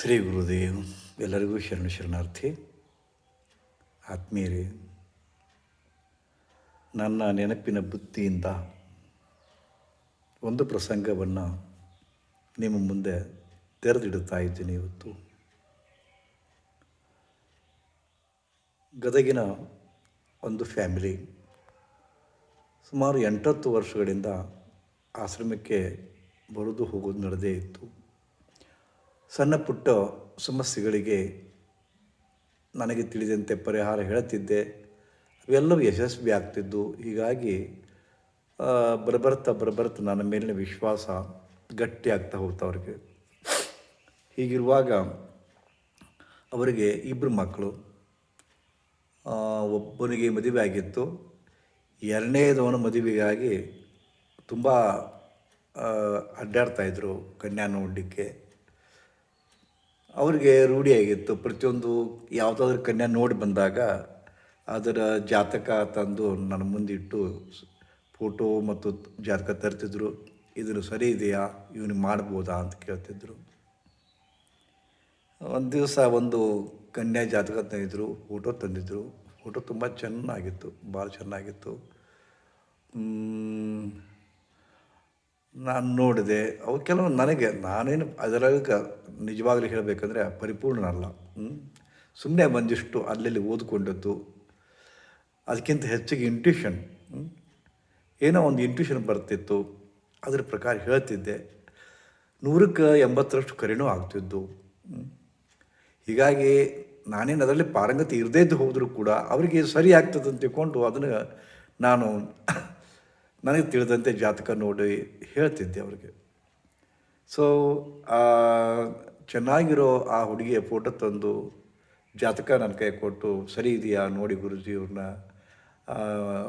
ಶ್ರೀ ಗುರುದೇವ್, ಎಲ್ಲರಿಗೂ ಶರಣ ಶರಣಾರ್ಥಿ, ಆತ್ಮೀಯರೇ, ನನ್ನ ನೆನಪಿನ ಬುತ್ತಿಯಿಂದ ಒಂದು ಪ್ರಸಂಗವನ್ನು ನಿಮ್ಮ ಮುಂದೆ ತೆರೆದಿಡುತ್ತಾ ಇದ್ದೀನಿ ಇವತ್ತು. ಗದಗಿನ ಒಂದು ಫ್ಯಾಮಿಲಿ ಸುಮಾರು ಎಂಟತ್ತು ವರ್ಷಗಳಿಂದ ಆಶ್ರಮಕ್ಕೆ ಬರೋದು ಹೋಗೋದು ನಡೆದೇ ಇತ್ತು. ಸಣ್ಣ ಪುಟ್ಟ ಸಮಸ್ಯೆಗಳಿಗೆ ನನಗೆ ತಿಳಿದಂತೆ ಪರಿಹಾರ ಹೇಳುತ್ತಿದ್ದೆ. ಅವೆಲ್ಲವೂ ಯಶಸ್ವಿ ಆಗ್ತಿದ್ದು. ಹೀಗಾಗಿ ಬರಬರ್ತ ಬರಬರ್ತಾ ನನ್ನ ಮೇಲಿನ ವಿಶ್ವಾಸ ಗಟ್ಟಿ ಆಗ್ತಾ ಹೋಗ್ತಾ ಅವರಿಗೆ. ಹೀಗಿರುವಾಗ ಅವರಿಗೆ ಇಬ್ಬರು ಮಕ್ಕಳು. ಒಬ್ಬನಿಗೆ ಮದುವೆ ಆಗಿತ್ತು. ಎರಡನೇದವನ ಮದುವೆಗಾಗಿ ತುಂಬ ಅಡ್ಡಾಡ್ತಾಯಿದ್ರು ಕನ್ಯಾ ನೋಡಲಿಕ್ಕೆ ಅವರಿಗೆ ರೂಢಿಯಾಗಿತ್ತು. ಪ್ರತಿಯೊಂದು ಯಾವುದಾದ್ರೂ ಕನ್ಯಾ ನೋಡಿ ಬಂದಾಗ ಅದರ ಜಾತಕ ತಂದು ನನ್ನ ಮುಂದಿಟ್ಟು ಫೋಟೋ ಮತ್ತು ಜಾತಕ ತರ್ತಿದ್ರು. ಇದನ್ನು ಸರಿ ಇದೆಯಾ? ಇವನಿಗೆ ಮಾಡ್ಬೋದಾ ಅಂತ ಕೇಳ್ತಿದ್ರು. ಒಂದು ದಿವಸ ಒಂದು ಕನ್ಯಾ ಜಾತಕ ತಂದಿದ್ರು, ಫೋಟೋ ತಂದಿದ್ದರು ಫೋಟೋ ತುಂಬ ಚೆನ್ನಾಗಿತ್ತು, ಭಾಳ ಚೆನ್ನಾಗಿತ್ತು. ನಾನು ನೋಡಿದೆ, ಅವು ಕೆಲವು ನನಗೆ, ನಾನೇನು ಅದರಾಗ ನಿಜವಾಗ್ಲೂ ಹೇಳಬೇಕಂದ್ರೆ ಪರಿಪೂರ್ಣ ಅಲ್ಲ ಸುಮ್ಮನೆ ಬಂದಿಷ್ಟು ಅಲ್ಲಲ್ಲಿ ಓದ್ಕೊಂಡದ್ದು, ಅದಕ್ಕಿಂತ ಹೆಚ್ಚಿಗೆ ಇಂಟ್ಯೂಷನ್ ಏನೋ ಒಂದು ಇಂಟ್ಯೂಷನ್ ಬರ್ತಿತ್ತು, ಅದ್ರ ಪ್ರಕಾರ ಹೇಳ್ತಿದ್ದೆ. ನೂರಕ್ಕೆ ಎಂಬತ್ತರಷ್ಟು ಕರೆನೂ ಆಗ್ತಿದ್ದು. ಹೀಗಾಗಿ ನಾನೇನು ಅದರಲ್ಲಿ ಪಾರಂಗತಿ ಇರದೇ ಇದ್ದು ಹೋದರೂ ಕೂಡ ಅವರಿಗೆ ಸರಿ ಆಗ್ತದಂತ ತಿಳ್ಕೊಂಡು ಅದನ್ನು ನಾನು ನನಗೆ ತಿಳಿದಂತೆ ಜಾತಕ ನೋಡಿ ಹೇಳ್ತಿದ್ದೆ ಅವ್ರಿಗೆ. ಸೊ ಚೆನ್ನಾಗಿರೋ ಆ ಹುಡುಗಿಯ ಫೋಟೋ ತಂದು ಜಾತಕ ನನ್ನ ಕೈ ಕೊಟ್ಟು, ಸರಿ ಇದೆಯಾ, ನೋಡಿ ಗುರುಜಿ ಅವ್ರನ್ನ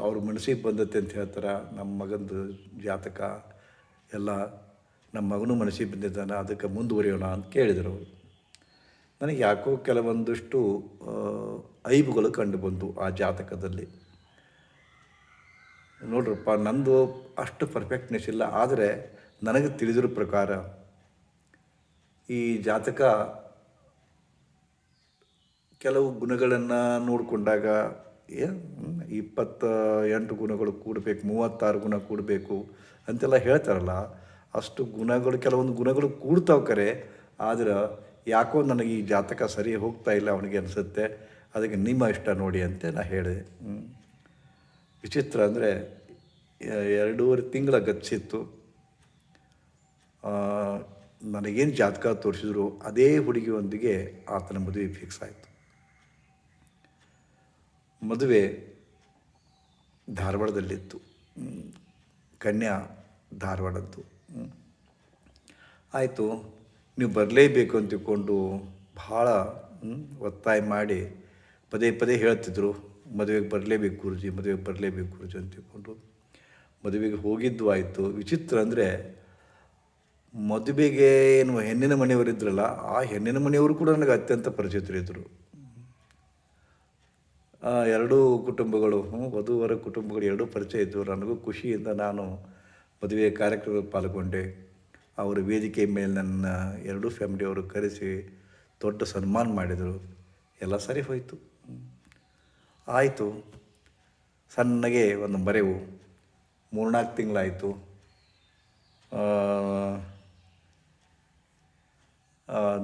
ಅವ್ರ ಮನಸ್ಸಿಗೆ ಬಂದತ್ತೆ ಅಂತ ಹೇಳ್ತಾರೆ? ನಮ್ಮ ಮಗಂದು ಜಾತಕ ಎಲ್ಲ ನಮ್ಮ ಮಗನೂ ಮನಸ್ಸಿಗೆ ಬಂದಿದ್ದಾನೆ, ಅದಕ್ಕೆ ಮುಂದುವರಿಯೋಣ ಅಂತ ಕೇಳಿದರು ಅವರು. ನನಗೆ ಯಾಕೋ ಕೆಲವೊಂದಷ್ಟು ಐಬುಗಳು ಕಂಡು ಬಂದು ಆ ಜಾತಕದಲ್ಲಿ. ನೋಡ್ರಪ್ಪ, ನಂದು ಅಷ್ಟು ಪರ್ಫೆಕ್ಟ್ನೆಸ್ ಇಲ್ಲ. ಆದರೆ ನನಗೆ ತಿಳಿದಿರೋ ಪ್ರಕಾರ ಈ ಜಾತಕ ಕೆಲವು ಗುಣಗಳನ್ನು ನೋಡಿಕೊಂಡಾಗ, ಏ ಇಪ್ಪತ್ತ ಎಂಟು ಗುಣಗಳು ಕೂಡಬೇಕು, ಮೂವತ್ತಾರು ಗುಣ ಕೂಡಬೇಕು ಅಂತೆಲ್ಲ ಹೇಳ್ತಾರಲ್ಲ, ಅಷ್ಟು ಗುಣಗಳು, ಕೆಲವೊಂದು ಗುಣಗಳು ಕೂಡ್ತಾವೆ ಕರೆ. ಆದ್ರೆ ಯಾಕೋ ನನಗೆ ಈ ಜಾತಕ ಸರಿ ಹೋಗ್ತಾ ಇಲ್ಲ ಅವನಿಗೆ ಅನಿಸುತ್ತೆ. ಅದಕ್ಕೆ ನಿಮ್ಮ ಇಷ್ಟ ನೋಡಿ ಅಂತ ನಾ ಹೇಳಿದೆ. ವಿಚಿತ್ರ ಅಂದರೆ ಎರಡೂವರೆ ತಿಂಗಳ ಗಚ್ಚಿತ್ತು ನನಗೇನು ಜಾತಕ ತೋರಿಸಿದ್ರು, ಅದೇ ಹುಡುಗಿಯೊಂದಿಗೆ ಆತನ ಮದುವೆ ಫಿಕ್ಸ್ ಆಯಿತು. ಮದುವೆ ಧಾರವಾಡದಲ್ಲಿತ್ತು. ಕನ್ಯಾ ಧಾರವಾಡದ್ದು. ಆಯಿತು, ನೀವು ಬರಲೇಬೇಕು ಅಂತ ತಿಳ್ಕೊಂಡು ಭಾಳ ಒತ್ತಾಯ ಮಾಡಿ ಪದೇ ಪದೇ ಹೇಳ್ತಿದ್ರು. ಮದುವೆಗೆ ಬರಲೇಬೇಕು ಗುರುಜಿ, ಮದುವೆಗೆ ಬರಲೇಬೇಕು ಗುರುಜಿ ಅಂತ ತಿಳ್ಕೊಂಡು ಮದುವೆಗೆ ಹೋಗಿದ್ದು ಆಯಿತು. ವಿಚಿತ್ರ ಅಂದರೆ ಮದುವೆಗೆ ಏನು ಹೆಣ್ಣಿನ ಮನೆಯವರಿದ್ರಲ್ಲ ಆ ಹೆಣ್ಣಿನ ಮನೆಯವರು ಕೂಡ ನನಗೆ ಅತ್ಯಂತ ಪರಿಚಿತರಿದ್ದರು ಎರಡೂ ಕುಟುಂಬಗಳು ವಧುವರ ಕುಟುಂಬಗಳು ಎರಡೂ ಪರಿಚಯ ಇದ್ದವು ನನಗೂ ಖುಷಿಯಿಂದ ನಾನು ಮದುವೆಯ ಕಾರ್ಯಕ್ರಮ ಪಾಲ್ಗೊಂಡೆ. ಅವರ ವೇದಿಕೆ ಮೇಲೆ ನನ್ನ ಎರಡೂ ಫ್ಯಾಮಿಲಿಯವರು ಕರೆಸಿ ದೊಡ್ಡ ಸನ್ಮಾನ ಮಾಡಿದರು. ಎಲ್ಲ ಸರಿ ಹೋಯಿತು. ಆಯಿತು. ಸಣ್ಣಗೆ ಒಂದು ಮರೆವು ಮೂರ್ನಾಲ್ಕು ತಿಂಗಳಾಯಿತು.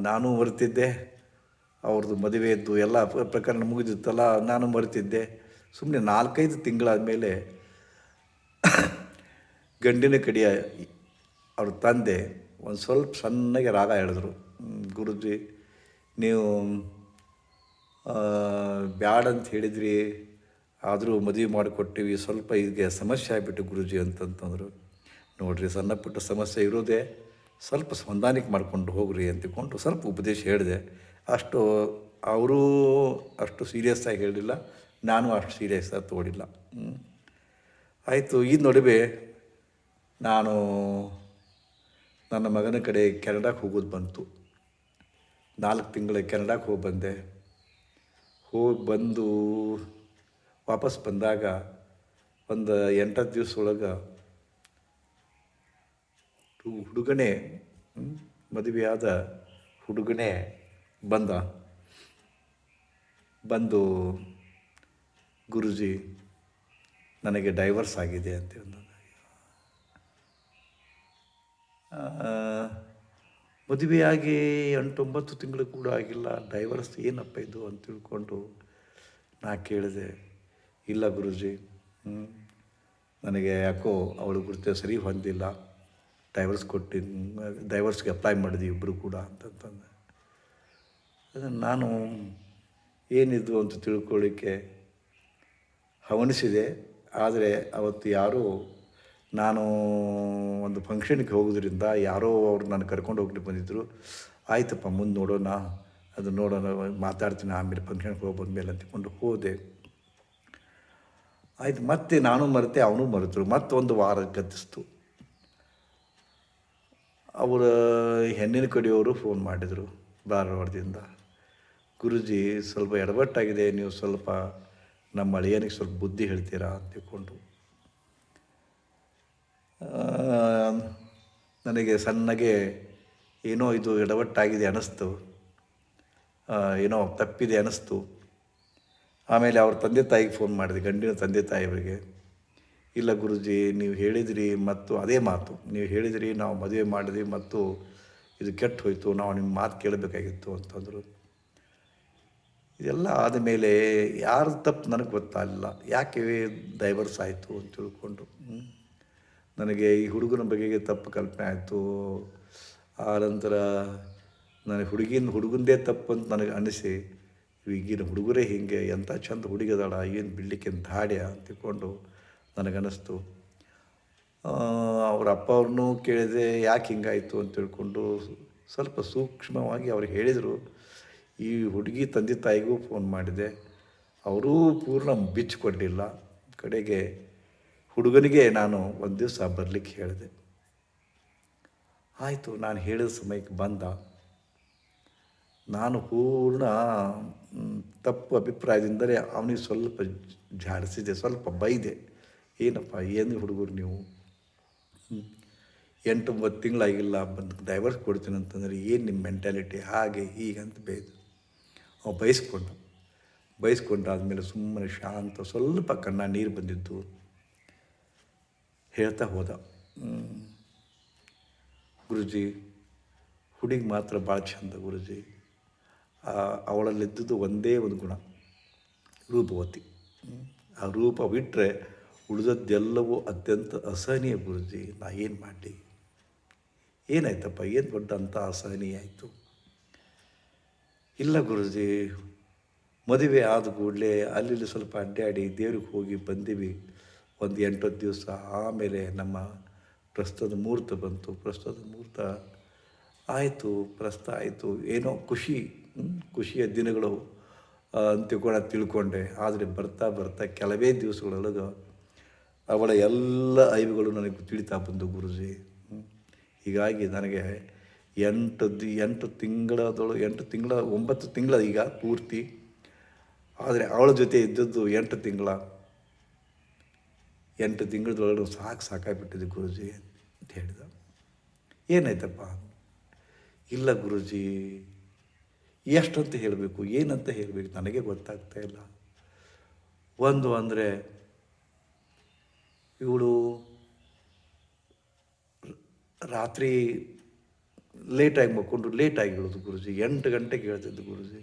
ನಾನು ಮರೆತಿದ್ದೆ. ಅವ್ರದ್ದು ಮದುವೆಯದ್ದು ಎಲ್ಲ ಪ್ರ- ಪ್ರಕರಣ ಮುಗಿದಿತ್ತಲ್ಲ ನಾನು ಮರೆತಿದ್ದೆ. ಸುಮ್ಮನೆ ನಾಲ್ಕೈದು ತಿಂಗಳಾದ ಮೇಲೆ ಗಂಡಿನ ಕಡೆಯ ಅವ್ರ ತಂದೆ ಒಂದು ಸ್ವಲ್ಪ ಸಣ್ಣಗೆ ರಾಗ ಹೇಳಿದ್ರು. "ಹ್ಮ್, ಗುರುಜಿ ನೀವು ಬ್ಯಾಡ ಅಂತ ಹೇಳಿದ್ರಿ, ಆದರೂ ಮದುವೆ ಮಾಡಿಕೊಟ್ಟಿವಿ, ಸ್ವಲ್ಪ ಈಗ ಸಮಸ್ಯೆ ಆಗಿಬಿಟ್ಟು ಗುರುಜಿ ಅಂತಂತಂದರು. ನೋಡ್ರಿ, ಸಣ್ಣ ಪುಟ್ಟ ಸಮಸ್ಯೆ ಇರೋದೇ, ಸ್ವಲ್ಪ ಹೊಂದಾಣಿಕೆ ಮಾಡಿಕೊಂಡು ಹೋಗ್ರಿ ಅಂತಕೊಂಡು ಸ್ವಲ್ಪ ಉಪದೇಶ ಹೇಳಿದೆ. ಅಷ್ಟು, ಅವರು ಅಷ್ಟು ಸೀರಿಯಸ್ ಆಗಿ ಹೇಳಿಲ್ಲ, ನಾನು ಅಷ್ಟು ಸೀರಿಯಸ್ ಆಗಿ ತೋಡಿಲ್ಲ. ಆಯಿತು, ಈ ನಡುವೆ ನಾನು ನನ್ನ ಮಗನ ಕಡೆ ಕೆನಡಾಕ್ಕೆ ಹೋಗೋದು ಬಂತು. ನಾಲ್ಕು ತಿಂಗಳ ಕೆನಡಾಕ್ಕೆ ಹೋಗಿ ಬಂದೆ. ಹೋಗಿ ಬಂದು ವಾಪಸ್ ಬಂದಾಗ ಒಂದು ಎಂಟತ್ತು ದಿವಸ ಒಳಗೆ ಹುಡುಗನೇ ಮದುವೆಯಾದ ಹುಡುಗನೇ ಬಂದ ಬಂದು, ಗುರುಜಿ, ನನಗೆ ಡೈವರ್ಸ್ ಆಗಿದೆ ಅಂತ ಅಂದ. ಮದುವೆಯಾಗಿ ಎಂಟೊಂಬತ್ತು ತಿಂಗಳು ಕೂಡ ಆಗಿಲ್ಲ. ಡೈವರ್ಸ್ ಏನಪ್ಪ ಇದು ಅಂತ ತಿಳ್ಕೊಂಡು ನಾ ಕೇಳಿದೆ, ಇಲ್ಲ ಗುರುಜಿ ನನಗೆ ಯಾಕೋ ಅವಳು ಗುರುತೆ ಸರಿ ಹೊಂದಿಲ್ಲ. ಡೈವರ್ಸ್ ಕೊಟ್ಟು ಡೈವರ್ಸ್ಗೆ ಅಪ್ಲೈ ಮಾಡಿದ್ವಿ ಇಬ್ಬರು ಕೂಡ ಅಂತಂತಂದೆ. ಅದನ್ನು ನಾನು ಏನಿದು ಅಂತ ತಿಳ್ಕೊಳ್ಳಿಕ್ಕೆ ಹವಣಿಸಿದೆ. ಆದರೆ ಅವತ್ತು ಯಾರೋ ನಾನು ಒಂದು ಫಂಕ್ಷನ್ಗೆ ಹೋಗೋದ್ರಿಂದ ಯಾರೋ ಅವ್ರು ನಾನು ಕರ್ಕೊಂಡು ಹೋಗ್ಲಿಕ್ಕೆ ಬಂದಿದ್ದರು ಆಯ್ತಪ್ಪ, ಮುಂದೆ ನೋಡೋಣ, ಅದು ನೋಡೋಣ, ಮಾತಾಡ್ತೀನಿ, ಆಮೇಲೆ ಫಂಕ್ಷನ್ಗೆ ಹೋಗಿ ಬಂದಮೇಲೆ ಅಂತಕೊಂಡು ಹೋದೆ. ಆಯ್ತು, ಮತ್ತೆ ನಾನು ಮರೆತೆ, ಅವನು ಮರೆತರು. ಮತ್ತೊಂದು ವಾರ ಗತಿಸ್ತು. ಅವರ ಹೆಣ್ಣಿನ ಕಡೆಯವರು ಫೋನ್ ಮಾಡಿದರು ಧಾರವಾಡದಿಂದ. ಗುರುಜಿ, ಸ್ವಲ್ಪ ಎಡವಟ್ಟಾಗಿದೆ, ನೀವು ಸ್ವಲ್ಪ ನಮ್ಮ ಅಳಿಯನಿಗೆ ಸ್ವಲ್ಪ ಬುದ್ಧಿ ಹೇಳ್ತೀರಾ? ಅಂತ ನನಗೆ ಸಣ್ಣಗೆ ಏನೋ ಇದು ಎಡವಟ್ಟಾಗಿದೆ ಅನ್ನಿಸ್ತು ಏನೋ ತಪ್ಪಿದೆ ಅನ್ನಿಸ್ತು ಆಮೇಲೆ ಅವ್ರ ತಂದೆ ತಾಯಿಗೆ ಫೋನ್ ಮಾಡಿದೆ, ಗಂಡಿನ ತಂದೆ ತಾಯಿಯವರಿಗೆ ಇಲ್ಲ ಗುರುಜಿ, ನೀವು ಹೇಳಿದಿರಿ ಮತ್ತು ಅದೇ ಮಾತು, ನೀವು ಹೇಳಿದಿರಿ ನಾವು ಮದುವೆ ಮಾಡಿದ್ವಿ ಮತ್ತು ಇದು ಕೆಟ್ಟು ಹೋಯಿತು, ನಾವು ನಿಮ್ಮ ಮಾತು ಕೇಳಬೇಕಾಗಿತ್ತು ಅಂತಂದರು. ಇದೆಲ್ಲ ಆದಮೇಲೆ ಯಾರು ತಪ್ಪು ನನಗೆ ಗೊತ್ತಾಗಲಿಲ್ಲ. ಯಾಕೆ ಡೈವರ್ಸ್ ಆಯಿತು ಅಂತ ತಿಳ್ಕೊಂಡು. ನನಗೆ ಈ ಹುಡುಗನ ಬಗೆಗೆ ತಪ್ಪು ಕಲ್ಪನೆ ಆಯಿತು. ನಂತರ ನನಗೆ ಹುಡುಗಿನ, ಹುಡುಗಂದೇ ತಪ್ಪು ಅಂತ ನನಗೆ ಅನಿಸಿ ಈಗಿನ ಹುಡುಗರೇ ಹೀಗೆ, ಎಂಥ ಚಂದ ಹುಡುಗದಾಳ ಏನು ಬಿಡ್ಲಿಕ್ಕೆ ಧಾಡ್ಯ ಅಂತ ತಿಳ್ಕೊಂಡು ನನಗನ್ನಿಸ್ತು ಅವ್ರ ಅಪ್ಪ ಅವ್ರನ್ನೂ ಕೇಳಿದೆ, ಯಾಕೆ ಹಿಂಗಾಯಿತು ಅಂತ ತಿಳ್ಕೊಂಡು ಸ್ವಲ್ಪ ಸೂಕ್ಷ್ಮವಾಗಿ ಅವ್ರು ಹೇಳಿದರು. ಈ ಹುಡುಗಿ ತಂದೆ ತಾಯಿಗೂ ಫೋನ್ ಮಾಡಿದೆ. ಅವರೂ ಪೂರ್ಣ ಬಿಚ್ಚಿಕೊಡಲಿಲ್ಲ. ಕಡೆಗೆ ಹುಡುಗನಿಗೆ ನಾನು ಒಂದು ದಿವಸ ಬರಲಿಕ್ಕೆ ಹೇಳಿದೆ. ಆಯಿತು, ನಾನು ಹೇಳಿದ ಸಮಯಕ್ಕೆ ಬಂದ. ನಾನು ಪೂರ್ಣ ತಪ್ಪು ಅಭಿಪ್ರಾಯದಿಂದಲೇ ಅವನಿಗೆ ಸ್ವಲ್ಪ ಜಾಡಿಸಿದೆ, ಸ್ವಲ್ಪ ಬೈದೆ. ಏನಪ್ಪ ಏನು ಹುಡುಗರು ನೀವು. ಎಂಟು ಒಂಬತ್ತು ತಿಂಗಳಾಗಿಲ್ಲ, ಬಂದು ಡೈವರ್ಸ್ ಕೊಡ್ತೀನಿ ಅಂತಂದರೆ ಏನು ನಿಮ್ಮ ಮೆಂಟ್ಯಾಲಿಟಿ ಹಾಗೆ, ಹೀಗೆ ಅಂತ ಬೈದು. ಅವ ಬಯಸ್ಕೊಂಡ ಬಯಸ್ಕೊಂಡಾದ್ಮೇಲೆ ಸುಮ್ಮನೆ ಶಾಂತ, ಸ್ವಲ್ಪ ಕಣ್ಣ ನೀರು ಬಂದಿದ್ದು ಹೇಳ್ತಾ ಹೋದ. ಗುರುಜಿ, ಹುಡುಗಿ ಮಾತ್ರ ಭಾಳ ಚಂದ ಗುರುಜಿ. ಅವಳಲ್ಲಿದ್ದುದು ಒಂದೇ ಒಂದು ಗುಣ, ರೂಪವತಿ. ಆ ರೂಪ ಬಿಟ್ಟರೆ ಉಳಿದದ್ದೆಲ್ಲವೂ ಅತ್ಯಂತ ಅಸಹನೀಯ ಗುರುಜಿ, ನಾ ಏನು ಮಾಡಲಿ? ಏನಾಯ್ತಪ್ಪ, ಏನು ದೊಡ್ಡ ಅಂತ ಅಸಹನೀಯ ಆಯಿತು? ಇಲ್ಲ ಗುರುಜಿ, ಮದುವೆ ಆದ ಕೂಡಲೇ ಅಲ್ಲಿ ಸ್ವಲ್ಪ ಅಡ್ಡಾಡಿ ದೇವ್ರಿಗೆ ಹೋಗಿ ಬಂದೀವಿ. ಒಂದು ಎಂಟತ್ತು ದಿವಸ ಆಮೇಲೆ ನಮ್ಮ ಪ್ರಸ್ತುತ ಮುಹೂರ್ತ ಬಂತು. ಪ್ರಸ್ತುತ ಮುಹೂರ್ತ ಆಯಿತು, ಪ್ರಸ್ತ ಆಯಿತು. ಏನೋ ಖುಷಿ ಖುಷಿಯ ದಿನಗಳು ಅಂತ ಕೂಡ ತಿಳ್ಕೊಂಡೆ. ಆದರೆ ಬರ್ತಾ ಬರ್ತಾ ಕೆಲವೇ ದಿವಸಗಳೊಳಗೆ ಅವಳ ಎಲ್ಲ ಐವುಗಳು ನನಗೆ ತಿಳಿತಾ ಬಂದು ಗುರುಜಿ. ಹೀಗಾಗಿ ನನಗೆ ಎಂಟು ದಿ, ಎಂಟು ತಿಂಗಳದೊಳು ಎಂಟು ತಿಂಗಳ, ಒಂಬತ್ತು ತಿಂಗಳ ಈಗ ಪೂರ್ತಿ. ಆದರೆ ಅವಳ ಜೊತೆ ಇದ್ದದ್ದು ಎಂಟು ತಿಂಗಳ. ಎಂಟು ತಿಂಗಳದೊಳಗೆ ಸಾಕು ಸಾಕಾಗ್ಬಿಟ್ಟಿದೆ ಗುರುಜಿ ಅಂತ ಹೇಳಿದ. ಏನಾಯ್ತಪ್ಪ? ಇಲ್ಲ ಗುರುಜಿ, ಎಷ್ಟಂತ ಹೇಳಬೇಕು, ಏನಂತ ಹೇಳಬೇಕು ನನಗೆ ಗೊತ್ತಾಗ್ತಾ ಇಲ್ಲ. ಒಂದು ಅಂದರೆ, ಇವಳು ರಾತ್ರಿ ಲೇಟಾಗಿ ಮಕ್ಕೊಂಡು ಲೇಟಾಗಿ ಹೇಳೋದು ಗುರುಜಿ, ಎಂಟು ಗಂಟೆಗೆ ಹೇಳ್ತಿದ್ದು ಗುರುಜಿ.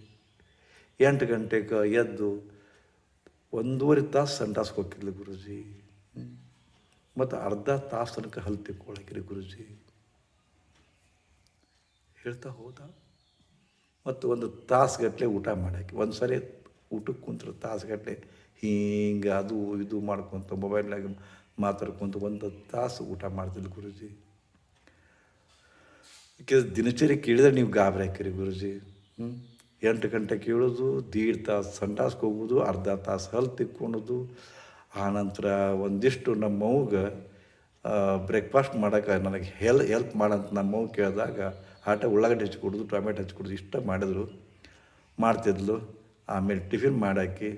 ಎಂಟು ಗಂಟೆಗೆ ಎದ್ದು ಒಂದೂವರೆ ತಾಸು ಸಂಡಾಸ್ಗೆ ಹೋಗಿದ್ಲು ಗುರುಜಿ. ಮತ್ತು ಅರ್ಧ ತಾಸು ತನಕ ಹಲ್ ತಿಕ್ಕೊಳಕಿರಿ ಗುರುಜಿ. ಹೇಳ್ತಾ ಹೋದ. ಮತ್ತು ಒಂದು ತಾಸುಗಟ್ಟಲೆ ಊಟ ಮಾಡಾಕಿ ಒಂದು ಸರಿ ಊಟಕ್ಕೆ ಕುಂತ್ರೆ ತಾಸುಗಟ್ಟಲೆ ಹಿಂಗೆ ಅದು ಇದು ಮಾಡ್ಕೊತ ಮೊಬೈಲ್ನಾಗ ಮಾತಾಡ್ಕೊಂತ ಒಂದು ತಾಸು ಊಟ ಮಾಡ್ತಿಲ್ಲ ಗುರುಜಿ. ದಿನಚರಿ ಕೇಳಿದ್ರೆ ನೀವು ಗಾಬರಿ ಹಾಕಿರಿ ಗುರುಜಿ. ಹ್ಞೂ ಎಂಟು ಗಂಟೆ ಕೇಳೋದು, ದೀಡ್ ತಾಸು ಸಂಡಾಸ್ಗೆ ಹೋಗೋದು, ಅರ್ಧ ತಾಸು ಹಲ್ ತಿಕ್ಕೊಳೋದು ಆನಂತರ ಒಂದಿಷ್ಟು ನಮ್ಮ ಮಗ ಬ್ರೇಕ್ಫಾಸ್ಟ್ ಮಾಡೋಕೆ ನನಗೆ ಹೆಲ್ ಹೆಲ್ಪ್ ಮಾಡಂತ ನಮ್ಮ ಅವ್ವ ಕೇಳಿದಾಗ ಆಟ ಉಳ್ಳಾಗಡ್ಡೆ ಹಚ್ಚಿ ಟೊಮೆಟೊ ಹಚ್ಚಿ ಇಷ್ಟ ಮಾಡಿದ್ರು. ಮಾಡ್ತಿದ್ಲು. ಆಮೇಲೆ ಟಿಫಿನ್ ಮಾಡಾಕಿ,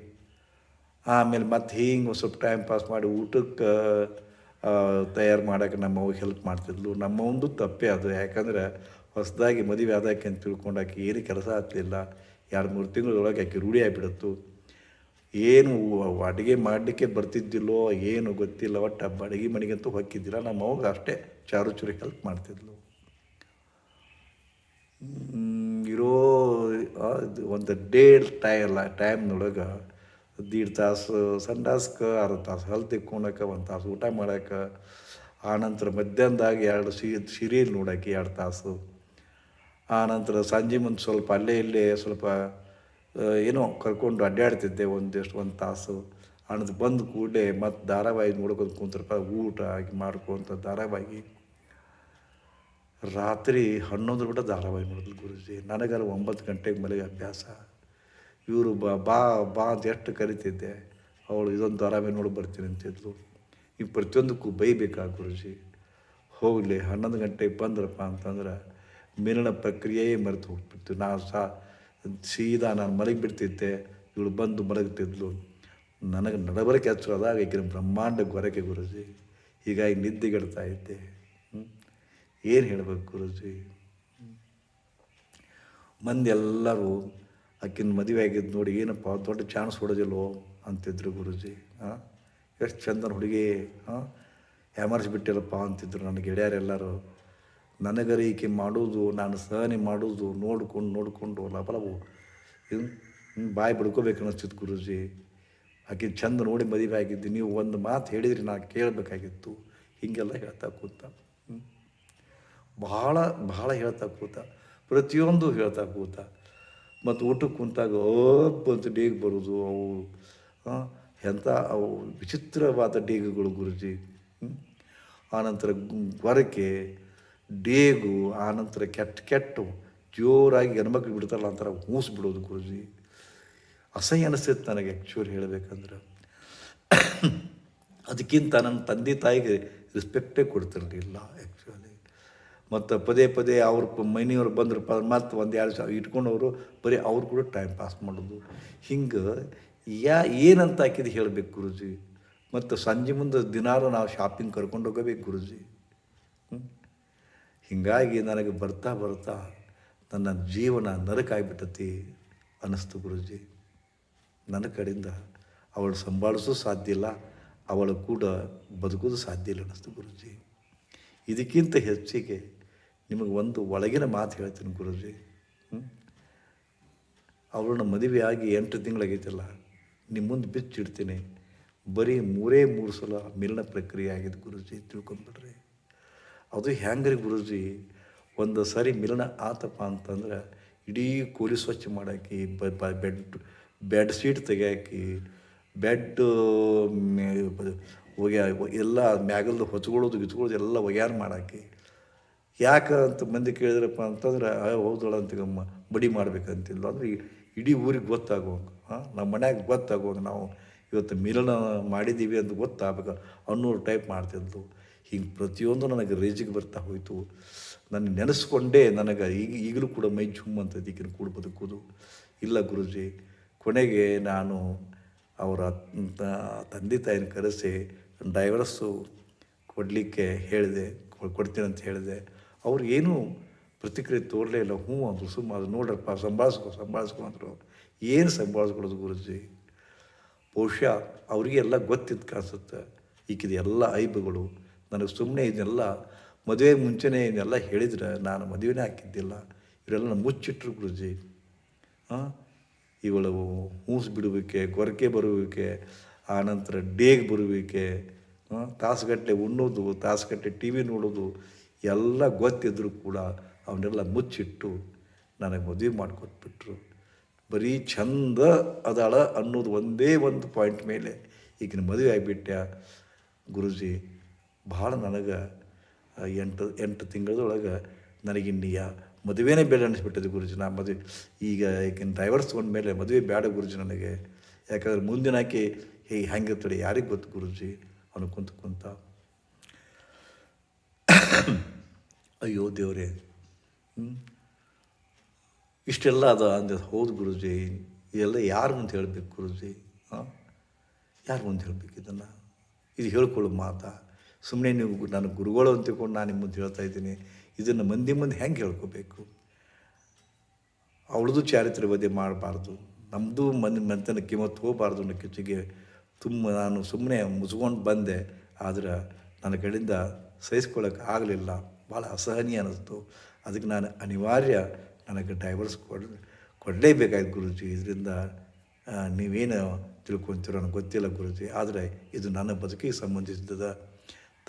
ಆಮೇಲೆ ಮತ್ತೆ ಹಿಂಗೆ ಸ್ವಲ್ಪ ಟೈಮ್ ಪಾಸ್ ಮಾಡಿ ಊಟಕ್ಕೆ ತಯಾರು ಮಾಡೋಕೆ ನಮ್ಮ ಅವ್ಗೆ ಹೆಲ್ಪ್ ಮಾಡ್ತಿದ್ಲು. ನಮ್ಮ ಒಂದು ತಪ್ಪೇ ಅದು. ಯಾಕಂದ್ರೆ ಹೊಸದಾಗಿ ಮದುವೆ ಆದಾಕೆ ಅಂತ ತಿಳ್ಕೊಂಡಾಕೆ ಏನು ಕೆಲಸ ಆಗ್ತಿಲ್ಲ. ಎರಡು ಮೂರು ತಿಂಗಳೊಳಗೆ ಆಕೆ ರೂಢಿ ಆಗಿಬಿಡತ್ತು. ಏನು ಅಡುಗೆ ಮಾಡಲಿಕ್ಕೆ ಬರ್ತಿದ್ದಿಲ್ಲೋ ಏನು ಗೊತ್ತಿಲ್ಲ, ಒಟ್ಟು ಹಬ್ಬ ಅಡುಗೆ ಮನೆಗಂತೂ ಹೊಕ್ಕಿದ್ದಿಲ್ಲ ನಮ್ಮ ಅವಾಗ ಅಷ್ಟೇ ಚಾರು ಚೂರಿ ಹೆಲ್ಪ್ ಮಾಡ್ತಿದ್ಲು ಇರೋ ಒಂದು ಡೇಡ್ ಟೈ ಅಲ್ಲ ಟೈಮ್ನೊಳಗೆ ದೀಡ್ ತಾಸು ಸಂಡಾಸ್ಕ ಅರ್ಧ ತಾಸು ಹಲ್ ತಿಕ್ಕೊಳಕ್ಕೆ ಒಂದು ತಾಸು ಊಟ ಮಾಡಕ್ಕೆ ಆನಂತರ ಮಧ್ಯಾಹ್ನದಾಗ ಎರಡು ಸಿ, ಸೀರಿಯಲ್ ನೋಡೋಕೆ ಎರಡು ತಾಸು. ಆನಂತರ ಸಂಜೆ ಮುಂದೆ ಸ್ವಲ್ಪ ಅಲ್ಲೇ ಇಲ್ಲೇ ಸ್ವಲ್ಪ ಏನೋ ಕರ್ಕೊಂಡು ಅಡ್ಡಾಡ್ತಿದ್ದೆ ಒಂದಿಷ್ಟು, ಒಂದು ತಾಸು. ಆನಂತರ ಬಂದು ಕೂಡಲೇ ಮತ್ತು ಧಾರಾವಾಹಿ ನೋಡ್ಕೊಂಡು ಕುಂತ್ರಪ್ಪ, ಊಟ ಆಗಿ ಮಾಡ್ಕೊಂತ ಧಾರಾವಾಹಿ. ರಾತ್ರಿ ಹನ್ನೊಂದು ಬಿಟ್ಟ ಧಾರಾವಾಹಿ ನೋಡಿದ್ರು ಗುರುಜಿ. ನನಗಾರ ಒಂಬತ್ತು ಗಂಟೆಗೆ ಮಲಗಿ ಅಭ್ಯಾಸ. ಇವರು ಬಾ ಬಾ ಬಾ ಅಂತ ಎಷ್ಟು ಕರಿತಿದ್ದೆ. ಅವಳು ಇದೊಂದು ಧಾರಾವಾಹಿ ನೋಡಿ ಬರ್ತೀನಿ ಅಂತಿದ್ಲು ಈ ಪ್ರತಿಯೊಂದಕ್ಕೂ ಬೈಬೇಕಾ ಗುರುಜಿ? ಹೋಗಲಿ, ಹನ್ನೊಂದು ಗಂಟೆಗೆ ಬಂದ್ರಪ್ಪ ಅಂತಂದ್ರೆ ಮಿಲನ ಪ್ರಕ್ರಿಯೆಯೇ ಮರೆತು ಹೋಗ್ಬಿಡ್ತು. ನಾನು ಸಹ ಸೀದಾ ನಾನು ಮಲಗಿಬಿಡ್ತಿದ್ದೆ ಇವಳು ಬಂದು ಮಲಗ್ತಿದ್ಲು ನನಗೆ ನಡಬರಕ್ಕೆ ಅದಾಗ ಈಗಿನ ಬ್ರಹ್ಮಾಂಡ ಗೊರಕೆ ಗುರುಜಿ. ಹೀಗಾಗಿ ನಿದ್ದೆಗೆಡ್ತಾ ಇದ್ದೆ. ಏನು ಹೇಳ್ಬೇಕು ಗುರುಜಿ? ಮಂದಿ ಎಲ್ಲರೂ ಆಕಿನ ಮದುವೆ ಆಗಿದ್ದು ನೋಡಿ ಏನಪ್ಪ, ದೊಡ್ಡ ಚಾನ್ಸ್ ಹೊಡೋದಿಲ್ವೋ ಅಂತಿದ್ರು ಗುರುಜಿ. ಹಾಂ ಎಷ್ಟು ಚಂದನ ಹುಡುಗಿ ಹಾಂ ಬಿಟ್ಟಿರಪ್ಪ ಅಂತಿದ್ರು ನನ್ನ ಗೆಳೆಯರೆಲ್ಲರೂ. ನನಗರ ಈಕೆ ಮಾಡೋದು ನಾನು ಸಹನೆ ಮಾಡೋದು ನೋಡಿಕೊಂಡು ನೋಡಿಕೊಂಡು ಲಬಲವು ಇದು ಬಾಯಿ ಬಿಡ್ಕೋಬೇಕು ಅನ್ನಿಸ್ತಿತ್ತು ಗುರುಜಿ. ಆಕೆ ಚಂದ ನೋಡಿ ಮದುವೆ ಆಗಿದ್ದು, ನೀವು ಒಂದು ಮಾತು ಹೇಳಿದ್ರೆ ನಾನು ಕೇಳಬೇಕಾಗಿತ್ತು. ಹೀಗೆಲ್ಲ ಹೇಳ್ತಾ ಕೂತ. ಭಾಳ ಭಾಳ ಹೇಳ್ತಾ ಕೂತ. ಪ್ರತಿಯೊಂದು ಹೇಳ್ತಾ ಕೂತ. ಮತ್ತು ಊಟಕ್ಕೆ ಕುಂತಾಗ ಅಂತ ಡೇಗ್ ಬರೋದು ಅವು. ಎಂಥ ಅವು ವಿಚಿತ್ರವಾದ ಡೇಗುಗಳು ಗುರುಜಿ. ಆನಂತರ ಗೊರಕೆ ಡೇಗು ಆನಂತರ ಕೆಟ್ಟ ಕೆಟ್ಟು ಜೋರಾಗಿ ಹೆಣ್ಮಕ್ಳು ಬಿಡ್ತಾರಲ್ಲ ಅಂತಾರ ಹೂಸ್ ಬಿಡೋದು ಗುರುಜಿ. ಅಸಹ್ಯ ಅನಿಸ್ತೈತೆ ನನಗೆ ಆ್ಯಕ್ಚುಲಿ ಹೇಳಬೇಕಂದ್ರೆ. ಅದಕ್ಕಿಂತ ನನ್ನ ತಂದೆ ತಾಯಿಗೆ ರೆಸ್ಪೆಕ್ಟೇ ಕೊಡ್ತಿರಲಿಲ್ಲ ಆ್ಯಕ್ಚುಲಿ ಮತ್ತು ಪದೇ ಪದೇ ಅವ್ರ ಮನೆಯವ್ರು ಬಂದ್ರಪ್ಪ, ಮತ್ತು ಒಂದು ಎರಡು ಸಾವಿರ ಇಟ್ಕೊಂಡವರು ಬರೀ ಅವ್ರು ಕೂಡ ಟೈಮ್ ಪಾಸ್ ಮಾಡೋದು. ಹಿಂಗೆ ಯಾ ಏನಂತ ಹಾಕಿದ್ದು ಹೇಳಬೇಕು ಗುರುಜಿ? ಮತ್ತು ಸಂಜೆ ಮುಂದೆ ದಿನಾರು ನಾವು ಶಾಪಿಂಗ್ ಕರ್ಕೊಂಡು ಹೋಗಬೇಕು ಗುರುಜಿ? ಹೀಗಾಗಿ ನನಗೆ ಬರ್ತಾ ಬರ್ತಾ ನನ್ನ ಜೀವನ ನರಕಾಗಿಬಿಟ್ಟತಿ ಅನ್ನಿಸ್ತು ಗುರುಜಿ. ನನ್ನ ಕಡೆಯಿಂದ ಅವಳು ಸಂಭಾಳಿಸೋ ಸಾಧ್ಯ ಇಲ್ಲ, ಅವಳು ಕೂಡ ಬದುಕೋದು ಸಾಧ್ಯ ಇಲ್ಲ ಅನ್ನಿಸ್ತು ಗುರುಜಿ. ಇದಕ್ಕಿಂತ ಹೆಚ್ಚಿಗೆ ನಿಮಗೆ ಒಂದು ಒಳಗಿನ ಮಾತು ಹೇಳ್ತೀನಿ ಗುರುಜಿ. ಅವಳನ್ನ ಮದುವೆಯಾಗಿ ಎಂಟು ತಿಂಗಳಾಗೈತಲ್ಲ ನಿಮ್ಮ ಮುಂದೆ ಬಿಚ್ಚಿಡ್ತೀನಿ. ಬರೀ ಮೂರೇ ಮೂರು ಸಲ ಮಿಲನ ಪ್ರಕ್ರಿಯೆ ಆಗಿದೆ ಗುರುಜಿ ತಿಳ್ಕೊಂಬಿಡ್ರಿ. ಅದು ಹ್ಯಾಂಗ್ರಿ ಗುರುಜಿ? ಒಂದು ಸರಿ ಮಿಲನ ಆತಪ್ಪ ಅಂತಂದ್ರೆ ಇಡೀ ಕೂಲಿ ಸ್ವಚ್ಛ ಮಾಡಾಕಿ ಬೆಡ್ ಬೆಡ್ ಶೀಟ್ ತೆಗಿಯಾಕಿ, ಬೆಡ್ ಒಗ್ಯ, ಎಲ್ಲ ಮ್ಯಾಗಲ್ದು ಹೊಚ್ಕೊಳ್ಳೋದು, ಗಿಚ್ಕೊಳ್ಳೋದು ಎಲ್ಲ ಒಗ್ಯಾರ ಮಾಡಾಕಿ. ಯಾಕೆ ಅಂತ ಮಂದಿ ಕೇಳಿದ್ರಪ್ಪ ಅಂತಂದ್ರೆ ಹೌದಳ ಅಂತ ಬಡಿ ಮಾಡ್ಬೇಕಂತಿಲ್ಲ. ಅಂದ್ರೆ ಇಡೀ ಊರಿಗೆ ಗೊತ್ತಾಗುವಂಗೆ ಹಾಂ ನಮ್ಮ ಮನ್ಯಾಗ ಗೊತ್ತಾಗುವಂಗೆ ನಾವು ಇವತ್ತು ಮಿಲನ ಮಾಡಿದ್ದೀವಿ ಅಂತ ಗೊತ್ತಾಗಬೇಕು ಅನ್ನೂರು ಟೈಪ್ ಮಾಡ್ತಿದ್ಲು. ಹಿಂಗೆ ಪ್ರತಿಯೊಂದು ನನಗೆ ರೇಜಿಗೆ ಬರ್ತಾ ಹೋಯಿತು. ನನ್ನ ನೆನೆಸ್ಕೊಂಡೇ ನನಗೆ ಈಗ ಈಗಲೂ ಕೂಡ ಮೈ ಝುಮ್ ಅಂತ ಈಗಿನ ಕೂಡ ಬದುಕೋದು ಇಲ್ಲ ಗುರುಜಿ, ಕೊನೆಗೆ ನಾನು ಅವರ ತಂದೆ ತಾಯಿನ ಕರೆಸಿ ಡೈವರ್ಸು ಕೊಡಲಿಕ್ಕೆ ಹೇಳಿದೆ ಕೊಡ್ತೀನಿ ಅಂತ ಹೇಳಿದೆ. ಅವ್ರು ಏನೂ ಪ್ರತಿಕ್ರಿಯೆ ತೋರಲೇ ಇಲ್ಲ. ಹ್ಞೂ ಅಂದರು ಸುಮ್ಮ ಅದು ನೋಡ್ರಪ್ಪ, ಸಂಭಾಳಿಸ್ಕೊ ಸಂಭಾಳಿಸ್ಕೊ ಅಂದರು. ಏನು ಸಂಭಾಳಿಸ್ಕೊಳ್ಳೋದು ಗುರುಜಿ? ಬಹುಶಃ ಅವರಿಗೆ ಎಲ್ಲ ಗೊತ್ತಿತ್ತು ಕಾಣಿಸುತ್ತೆ ಈಕಿದ ಎಲ್ಲ ಐಬುಗಳು. ನನಗೆ ಸುಮ್ಮನೆ ಇದನ್ನೆಲ್ಲ ಮದುವೆ ಮುಂಚೆನೇ ಇದನ್ನೆಲ್ಲ ಹೇಳಿದ್ರೆ ನಾನು ಮದುವೆನೇ ಹಾಕಿದ್ದಿಲ್ಲ. ಇವರೆಲ್ಲ ಮುಚ್ಚಿಟ್ರು ಗುರುಜಿ. ಹಾಂ ಇವಳು ಹೂಸ್ ಬಿಡುವಿಕೆ, ಕೊರಕೆ ಬರುವಿಕೆ ಆನಂತರ ಡೇಗ್ ಬರುವಿಕೆ ತಾಸುಗಟ್ಟಲೆ ಉಣ್ಣೋದು ತಾಸುಗಟ್ಟಲೆ ಟಿ ವಿ ನೋಡೋದು, ಎಲ್ಲ ಗೊತ್ತಿದ್ದರೂ ಕೂಡ ಅವನ್ನೆಲ್ಲ ಮುಚ್ಚಿಟ್ಟು ನನಗೆ ಮದುವೆ ಮಾಡಿಕೊಟ್ಬಿಟ್ರು. ಬರೀ ಚಂದ ಅದಾಳ ಅನ್ನೋದು ಒಂದೇ ಒಂದು ಪಾಯಿಂಟ್ ಮೇಲೆ ಈಗಿನ ಮದುವೆ ಆಗಿಬಿಟ್ಟೆ ಗುರುಜಿ ಭಾಳ ನನಗೆ ಎಂಟು ಎಂಟು ತಿಂಗಳದೊಳಗೆ ನನಗಿನ್ನು ಯಾ ಮದುವೆನೇ ಬೇಡ ಅನ್ನಿಸ್ಬಿಟ್ಟಿದೆ ಗುರುಜಿ. ನಾ ಮದುವೆ, ಈಗ ಈಗಿನ ಡೈವರ್ಸ್ ತೊಗೊಂಡ್ಮೇಲೆ ಮದುವೆ ಬೇಡ ಗುರುಜಿ ನನಗೆ. ಯಾಕಂದ್ರೆ ಮುಂದಿನ ಆಕೆ ಹೇ, ಹೆಂಗಿರ್ತಾಳೆ ಯಾರಿಗೆ ಗೊತ್ತು ಗುರುಜಿ? ಅವನು ಕುಂತ ಕುಂತ, ಅಯ್ಯೋ ದೇವರೇ ಇಷ್ಟೆಲ್ಲ ಅದ ಅಂದೆ, ಹೌದು ಗುರುಜಿ ಇದೆಲ್ಲ ಯಾರು ಮುಂದೆ ಹೇಳಬೇಕು ಗುರುಜಿ? ಹಾಂ ಯಾರು ಮುಂದೆ ಹೇಳ್ಬೇಕು ಇದನ್ನು? ಇದು ಹೇಳ್ಕೊಳ್ಳೋ ಮಾತಾ? ಸುಮ್ಮನೆ ನೀವು ನಾನು ಗುರುಗಳು ಅಂತ ತಿಳ್ಕೊಂಡು ನಾನು ನಿಮ್ಮ ಮುಂದೆ ಹೇಳ್ತಾ ಇದ್ದೀನಿ. ಇದನ್ನು ಮಂದಿ ಮುಂದೆ ಹೆಂಗೆ ಹೇಳ್ಕೋಬೇಕು? ಅವಳದು ಚಾರಿತ್ರ್ಯ ವಧೆ ಮಾಡಬಾರ್ದು. ನಮ್ಮದು ಮಂದಿ ಮಂತನ ಕಿಮತ್ ಹೋಗಬಾರ್ದು ಅನ್ನೋ ಕಿಚ್ಚಿಗೆ ತುಂಬ ನಾನು ಸುಮ್ಮನೆ ಮುಚ್ಕೊಂಡು ಬಂದೆ. ಆದರೆ ನನ್ನ ಕಡೆಯಿಂದ ಸಹಿಸ್ಕೊಳ್ಳೋಕೆ ಆಗಲಿಲ್ಲ. ಭಾಳ ಅಸಹನೀಯ ಅನ್ನಿಸ್ತು. ಅದಕ್ಕೆ ನಾನು ಅನಿವಾರ್ಯ ನನಗೆ ಡೈವರ್ಸ್ ಕೊಡ್, ಕೊಡಲೇಬೇಕಾಯ್ತು ಗುರುಜಿ. ಇದರಿಂದ ನೀವೇನು ತಿಳ್ಕೊತೀರೋ ನನಗೆ ಗೊತ್ತಿಲ್ಲ ಗುರುಜಿ. ಆದರೆ ಇದು ನನ್ನ ಬದುಕಿಗೆ ಸಂಬಂಧಿಸಿದ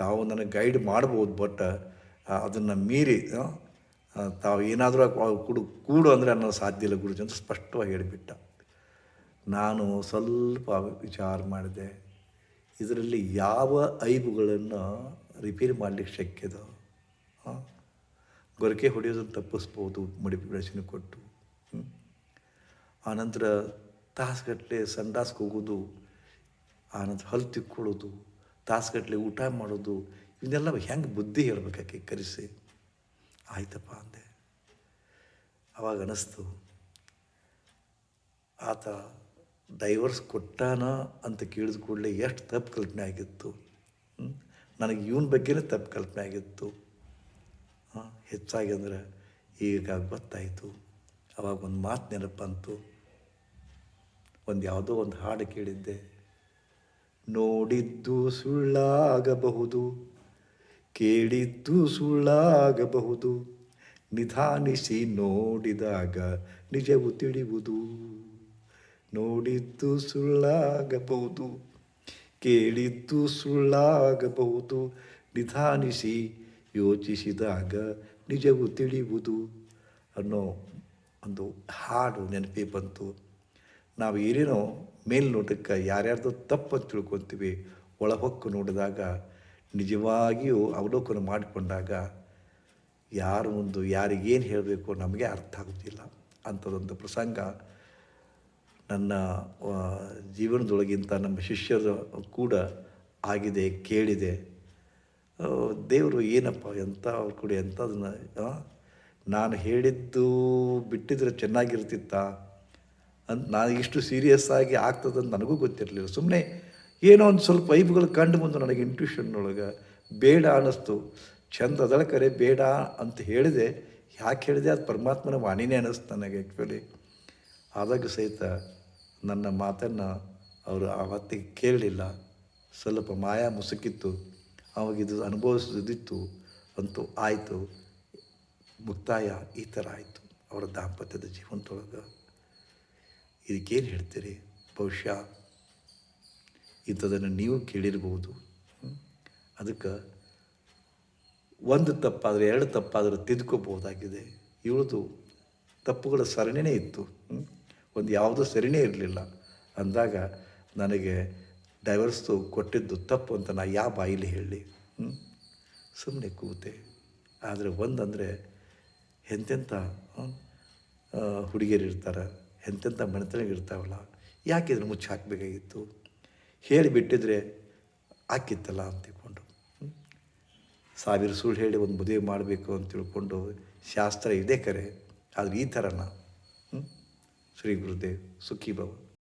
ತಾವು ನನಗೆ ಗೈಡ್ ಮಾಡ್ಬೋದು ಬಟ್ ಅದನ್ನು ಮೀರಿ ತಾವು ಏನಾದರೂ ಕೂಡು ಕೂಡು ಅಂದರೆ ಅನ್ನೋ ಸಾಧ್ಯ ಇಲ್ಲ ಗುರುಜಿ ಅಂತ ಸ್ಪಷ್ಟವಾಗಿ ಹೇಳಿಬಿಟ್ಟ. ನಾನು ಸ್ವಲ್ಪ ವಿಚಾರ ಮಾಡಿದೆ. ಇದರಲ್ಲಿ ಯಾವ ಐಬುಗಳನ್ನು ರಿಪೇರಿ ಮಾಡಲಿಕ್ಕೆ ಶಕ್ಯದ ಗೊರಕೆ ಹೊಡೆಯೋದನ್ನು ತಪ್ಪಿಸ್ಬೋದು ಬೆಳೆಸಿನ ಕೊಟ್ಟು. ಆನಂತರ ತಾಸುಗಟ್ಟಲೆ ಸಂಡಾಸ್ಗೆ ಹೋಗೋದು, ಆನಂತರ ಹಲ್ಲು ತಿಕ್ಕೊಳ್ಳೋದು. ತಾಸುಗಟ್ಟಲೆ ಊಟ ಮಾಡೋದು, ಇವನ್ನೆಲ್ಲ ಹೆಂಗೆ ಬುದ್ಧಿ ಹೇಳ್ಬೇಕಾಕೆ ಕರೆಸಿ? ಆಯ್ತಪ್ಪ ಅಂದೆ. ಅವಾಗ ಅನ್ನಿಸ್ತು ಆತ, ಡೈವರ್ಸ್ ಕೊಟ್ಟಾನ ಅಂತ ಕೇಳಿದ ಕೂಡಲೇ ಎಷ್ಟು ತಪ್ಪು ಕಲ್ಪನೆ ಆಗಿತ್ತು. ನನಗೆ ಇವನ ಬಗ್ಗೆನೇ ತಪ್ಪು ಕಲ್ಪನೆ ಆಗಿತ್ತು. ಹೆಚ್ಚಾಗಿ ಅಂದರೆ ಈಗ ಗೊತ್ತಾಯಿತು. ಅವಾಗ ಒಂದು ಮಾತು ನೆನಪಂತು. ಒಂದು ಯಾವುದೋ ಒಂದು ಹಾಡು ಕೇಳಿದ್ದೆ. ನೋಡಿದ್ದು ಸುಳ್ಳಾಗಬಹುದು, ಕೇಳಿದ್ದು ಸುಳ್ಳಾಗಬಹುದು, ನಿಧಾನಿಸಿ ನೋಡಿದಾಗ ನಿಜವು ತಿಳಿಯುವುದು ನೋಡಿದ್ದು ಸುಳ್ಳಾಗಬಹುದು, ಕೇಳಿದ್ದು ಸುಳ್ಳಾಗಬಹುದು, ನಿಧಾನಿಸಿ ಯೋಚಿಸಿದಾಗ ನಿಜವು ತಿಳಿಯುವುದು ಅನ್ನೋ ಒಂದು ಹಾಡು ನೆನಪಿ ಬಂತು. ನಾವು ಏನೇನೋ ಮೇಲ್ನೋಟಕ್ಕೆ ಯಾರ್ಯಾರ್ದು ತಪ್ಪು ಅಂತ ತಿಳ್ಕೊತೀವಿ, ಒಳಹೊಕ್ಕು ನೋಡಿದಾಗ ನಿಜವಾಗಿಯೂ ಅವಲೋಕನ ಮಾಡಿಕೊಂಡಾಗ ಯಾರು ಮುಂದೆ ಯಾರಿಗೇನು ಹೇಳಬೇಕು ನಮಗೆ ಅರ್ಥ ಆಗುತ್ತಿಲ್ಲ ಅಂಥದ್ದೊಂದು ಪ್ರಸಂಗ ನನ್ನ ಜೀವನದೊಳಗಿಂತ ನಮ್ಮ ಶಿಷ್ಯರು ಕೂಡ ಆಗಿದೆ, ಕೇಳಿದೆ. ದೇವರು ಏನಪ್ಪ ಎಂಥ ಅವ್ರ ಕೂಡ ಎಂಥದನ್ನ ನಾನು ಹೇಳಿದ್ದು ಬಿಟ್ಟಿದ್ರೆ ಚೆನ್ನಾಗಿರ್ತಿತ್ತ? ಅಂತ ನಾನು ಇಷ್ಟು ಸೀರಿಯಸ್ ಆಗಿ ಆಗ್ತದಂತ ನನಗೂ ಗೊತ್ತಿರಲಿಲ್ಲ. ಸುಮ್ಮನೆ ಏನೋ ಒಂದು ಸ್ವಲ್ಪ ವೈಬ್ಗಳು ಕಂಡು ಬಂದು ನನಗೆ ಇಂಟ್ಯೂಷನ್ನೊಳಗೆ ಬೇಡ ಅನ್ನಿಸ್ತು. ಚಂದ ಅದಳ ಕರೆ, ಬೇಡ ಅಂತ ಹೇಳಿದೆ. ಯಾಕೆ ಹೇಳಿದೆ? ಅದು ಪರಮಾತ್ಮನ ವಾಣಿನೇ ಅನ್ನಿಸ್ತು ನನಗೆ ಆ್ಯಕ್ಚುಲಿ ಆದಾಗ ಸಹಿತ ನನ್ನ ಮಾತನ್ನು ಅವರು ಆವತ್ತಿಗೆ ಕೇಳಲಿಲ್ಲ. ಸ್ವಲ್ಪ ಮಾಯಾ ಮುಸುಕಿತ್ತು. ಅವಾಗಿದು ಅನುಭವಿಸೋದಿತ್ತು ಅಂತೂ ಆಯಿತು. ಮುಕ್ತಾಯ ಈ ಥರ ಆಯಿತು. ಅವರ ದಾಂಪತ್ಯದ ಜೀವನದೊಳಗೆ. ಇದಕ್ಕೇನು ಹೇಳ್ತೀರಿ? ಬಹುಶಃ ಇಂಥದನ್ನು ನೀವು ಕೇಳಿರ್ಬೋದು? ಅದಕ್ಕೆ ಒಂದು ತಪ್ಪಾದರೆ ಎರಡು ತಪ್ಪಾದರೂ ತಿದ್ಕೋಬೋದಾಗಿದೆ. ಇವಳದು ತಪ್ಪುಗಳ ಸರಣಿನೇ ಇತ್ತು? ಒಂದು ಯಾವುದೂ ಸರಿನೇ ಇರಲಿಲ್ಲ. ಅಂದಾಗ ನನಗೆ ಡೈವರ್ಸ್ದು ಕೊಟ್ಟಿದ್ದು ತಪ್ಪು ಅಂತ ನಾ ಯಾವ ಬಾಯಿಲಿ ಹೇಳಿ. ಸುಮ್ಮನೆ ಕೂತೆ. ಆದರೆ ಒಂದಂದರೆ ಎಂತೆಂಥ ಹುಡುಗಿಯರಿರ್ತಾರೆ. ಎಂತೆಂಥ ಮನೆತನಗಿರ್ತಾವಲ್ಲ ಯಾಕೆ ಇದನ್ನು ಮುಚ್ಚಿ ಹಾಕಬೇಕಾಗಿತ್ತು ಹೇಳಿಬಿಟ್ಟಿದ್ರೆ ಹಾಕಿತ್ತಲ್ಲ ಅಂತ ತಿಳ್ಕೊಂಡು. ಸಾವಿರ ಸುಳ್ಳು ಹೇಳಿ ಒಂದು ಮದುವೆ ಮಾಡಬೇಕು ಅಂತ ತಿಳ್ಕೊಂಡು ಶಾಸ್ತ್ರ ಇದೆ ಕರೆ, ಆದರೆ ಈ ಥರನ? ಶ್ರೀ ಗುರುದೇವ್ ಸುಖಿ ಭವ